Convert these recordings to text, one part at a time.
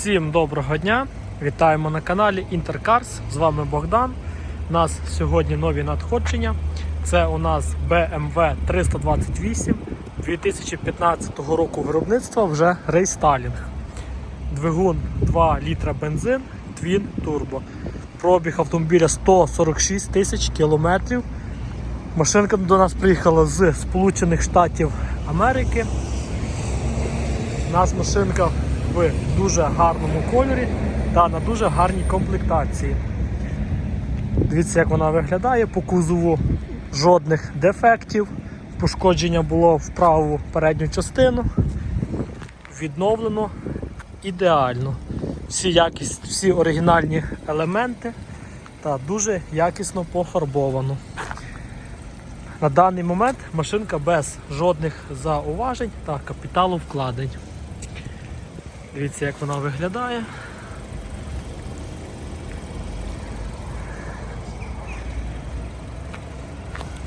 Всім доброго дня! Вітаємо на каналі Інтеркарс. З вами Богдан. У нас сьогодні нові надходження. Це у нас BMW 328 2015 року виробництва вже рейстайлінг. Двигун 2 літра бензин, Twin Turbo. Пробіг автомобіля 146 тисяч кілометрів. Машинка до нас приїхала з Сполучених Штатів Америки. У нас машинка в дуже гарному кольорі та на дуже гарній комплектації. Дивіться, як вона виглядає по кузову жодних дефектів. Пошкодження було в праву передню частину. Відновлено ідеально. Всі, якість, всі оригінальні елементи та дуже якісно пофарбовано. На даний момент машинка без жодних зауважень та капіталу вкладень. Дивіться, як вона виглядає.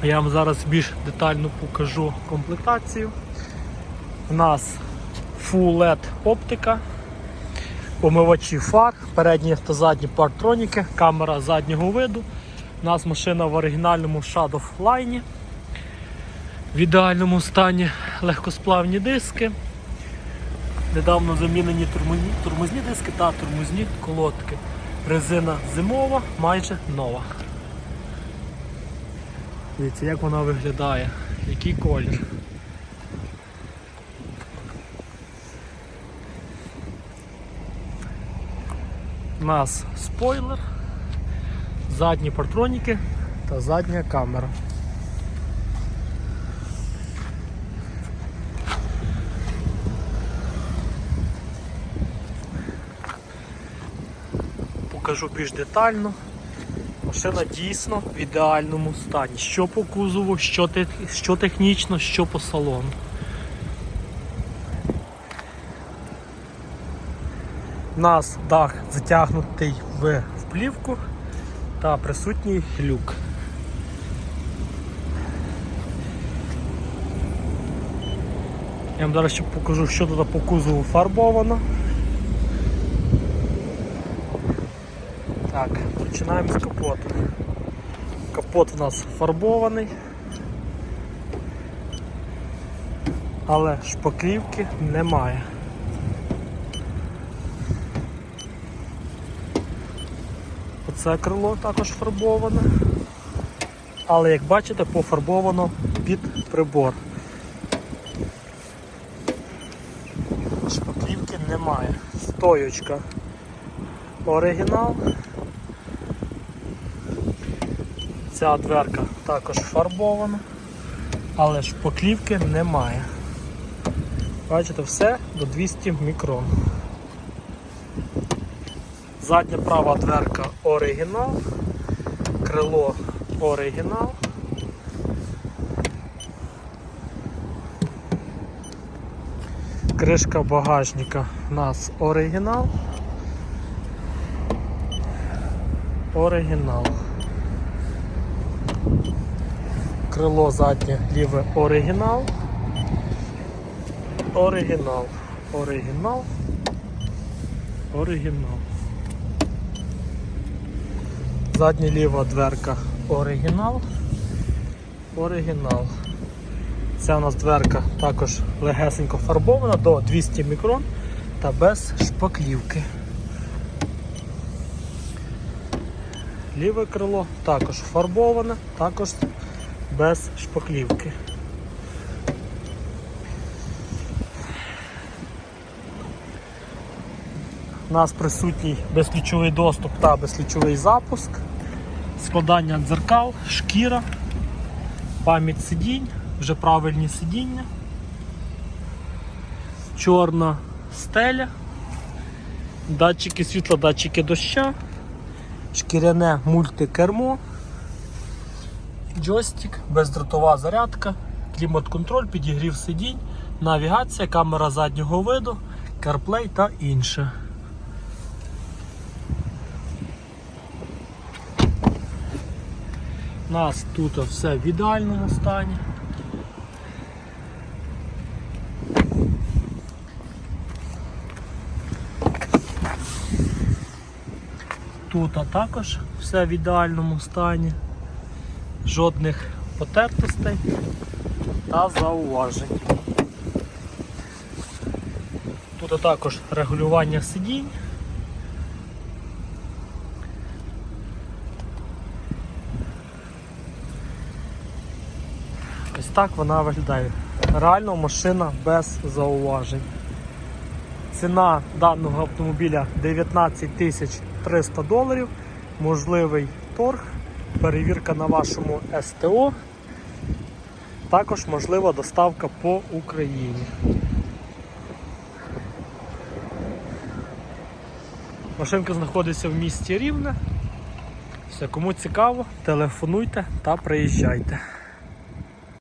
Я вам зараз більш детально покажу комплектацію. У нас Full LED оптика, омивачі фар, передні та задні партроніки, камера заднього виду. У нас машина в оригінальному Shadow Line. В ідеальному стані легкосплавні диски. Недавно замінені тормозні, тормозні диски та тормозні колодки. Резина зимова, майже нова. Дивіться, як вона виглядає, який колір. У нас спойлер, задні партроніки та задня камера. Покажу більш детально. Машина дійсно в ідеальному стані. Що по кузову, що, те, що технічно, що по салону. У нас дах затягнутий в плівку та присутній люк. Я вам зараз ще покажу, що тут по кузову фарбовано. Так, починаємо з капоту. Капот у нас фарбований, але шпаклівки немає. Оце крило також фарбоване, але як бачите, пофарбовано під прибор. Шпаклівки немає. Стоючка оригінал. Ця дверка також фарбована, але ж поклівки немає. Бачите, все до 200 мікрон. Задня права дверка оригінал, крило оригінал. Кришка багажника у нас оригінал. Оригінал. Крило заднє ліве оригінал. Оригінал. Оригінал. Оригінал. Задня ліва дверка оригінал. Оригінал. Ця у нас дверка також легесенько фарбована до 200 мікрон та без шпаклівки. Ліве крило також фарбоване, також без шпаклівки. У нас присутній безключовий доступ та безключовий запуск, складання дзеркал, шкіра, пам'ять сидінь, вже правильні сидіння, чорна стеля, датчики світла, датчики доща, шкіряне мультикермо джойстик, бездротова зарядка, клімат-контроль, підігрів сидінь, навігація, камера заднього виду, CarPlay та інше. У нас тут все в ідеальному стані. Тут також все в ідеальному стані, жодних потертостей та зауважень. Тут також регулювання сидінь. Ось так вона виглядає. Реально машина без зауважень. Ціна даного автомобіля 19 тисяч 300 доларів. Можливий торг, перевірка на вашому СТО. Також можлива доставка по Україні. Машинка знаходиться в місті Рівне. Все, кому цікаво, телефонуйте та приїжджайте.